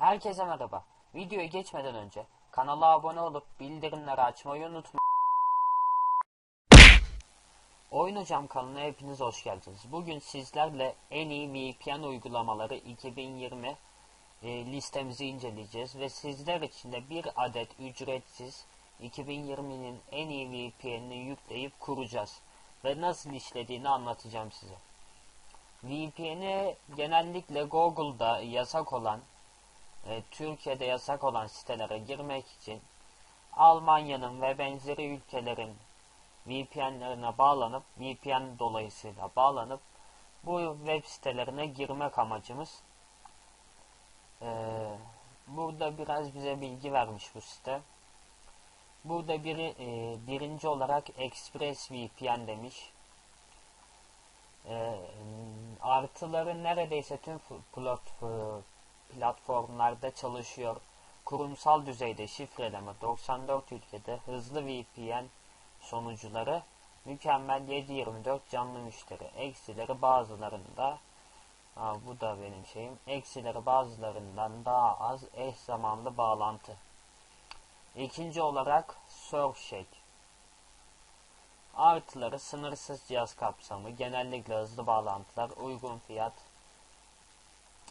Herkese merhaba. Videoya geçmeden önce kanala abone olup bildirimleri açmayı unutmayın. Oyun Hocam kanalına hepiniz hoş geldiniz. Bugün sizlerle en iyi VPN uygulamaları 2020 e, listemizi inceleyeceğiz ve sizler için de bir adet ücretsiz 2020'nin en iyi VPN'ini yükleyip kuracağız ve nasıl işlediğini anlatacağım size. VPN'i genellikle Google'da yasak olan e, Türkiye'de yasak olan sitelere girmek için Almanya'nın ve benzeri ülkelerin VPN'lerine bağlanıp VPN dolayısıyla bağlanıp bu web sitelerine girmek amacımız. Ee, burada biraz bize bilgi vermiş bu site. Burada biri e, birinci olarak Express VPN demiş. Ee, artıları neredeyse tüm platform platformlarda çalışıyor. Kurumsal düzeyde şifreleme 94 ülkede hızlı VPN sonucuları mükemmel 7/24 canlı müşteri. Eksileri bazılarında Aa, bu da benim şeyim. Eksileri bazılarından daha az eş zamanlı bağlantı. İkinci olarak Surfshack. Artıları sınırsız cihaz kapsamı, genellikle hızlı bağlantılar, uygun fiyat,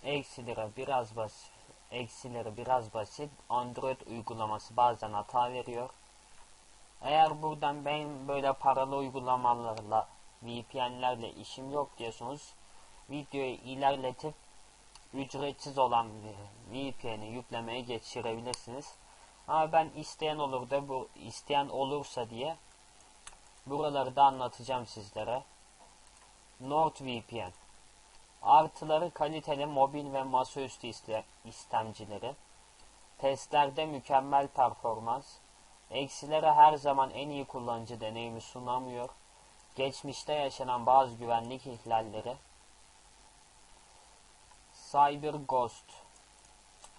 eksileri biraz basit, eksileri biraz basit. Android uygulaması bazen hata veriyor. Eğer buradan ben böyle paralı uygulamalarla VPN'lerle işim yok diyorsanız videoyu ilerletip ücretsiz olan VPN'i yüklemeye geçirebilirsiniz. Ama ben isteyen olur da bu isteyen olursa diye buraları da anlatacağım sizlere. NordVPN Artıları kaliteli mobil ve masaüstü iste istemcileri. Testlerde mükemmel performans. Eksileri her zaman en iyi kullanıcı deneyimi sunamıyor. Geçmişte yaşanan bazı güvenlik ihlalleri. Cyber Ghost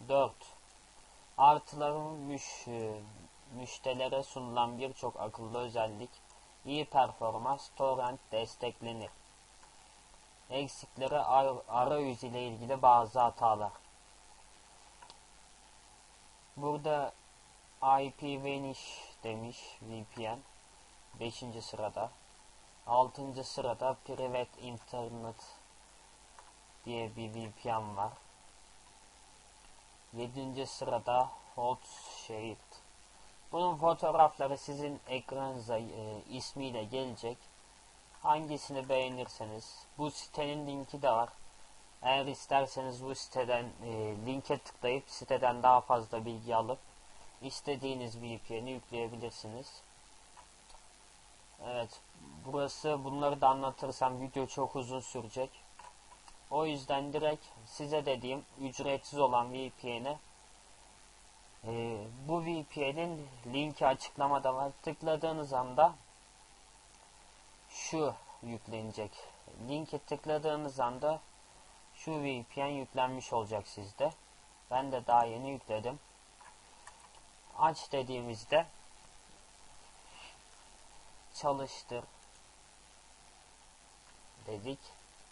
4 Artıların müş, müşterilere sunulan birçok akıllı özellik, iyi performans, torrent desteklenir. Eksikleri ar arayüz ile ilgili bazı hatalar. Burada IP Vanish demiş VPN 5. sırada. 6. sırada Private Internet diye bir VPN var. 7. sırada Hotshared. Bunun fotoğrafları sizin ekranınıza e, ismiyle gelecek. Hangisini beğenirseniz. Bu sitenin linki de var. Eğer isterseniz bu siteden e, linke tıklayıp siteden daha fazla bilgi alıp istediğiniz VPN'i yükleyebilirsiniz. Evet. Burası bunları da anlatırsam video çok uzun sürecek. O yüzden direkt size dediğim ücretsiz olan VPN'e e, bu VPN'in linki açıklamada var. Tıkladığınız anda şu yüklenecek. Linke tıkladığınız anda şu VPN yüklenmiş olacak sizde. Ben de daha yeni yükledim. Aç dediğimizde çalıştır dedik.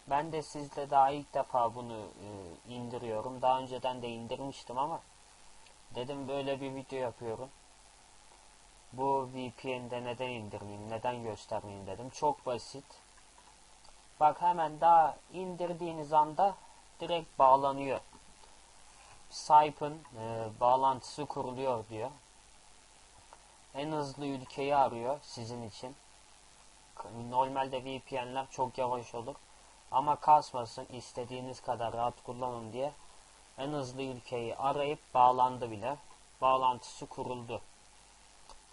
Ben de sizde daha ilk defa bunu e, indiriyorum. Daha önceden de indirmiştim ama dedim böyle bir video yapıyorum. Bu VPN'de neden indirmeyeyim, neden göstermeyeyim dedim. Çok basit. Bak hemen daha indirdiğiniz anda direkt bağlanıyor. Skype'ın e, bağlantısı kuruluyor diyor. En hızlı ülkeyi arıyor sizin için. Normalde VPN'ler çok yavaş olur. Ama kasmasın istediğiniz kadar rahat kullanın diye en hızlı ülkeyi arayıp bağlandı bile. Bağlantısı kuruldu.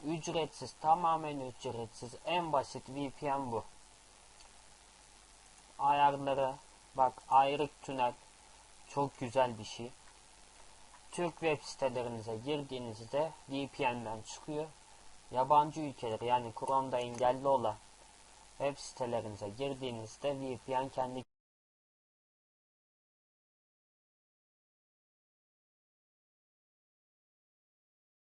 Ücretsiz, tamamen ücretsiz. En basit VPN bu. Ayarları, bak ayrık tünel çok güzel bir şey. Türk web sitelerinize girdiğinizde VPN'den çıkıyor. Yabancı ülkeler yani Chrome'da engelli olan web sitelerinize girdiğinizde VPN kendi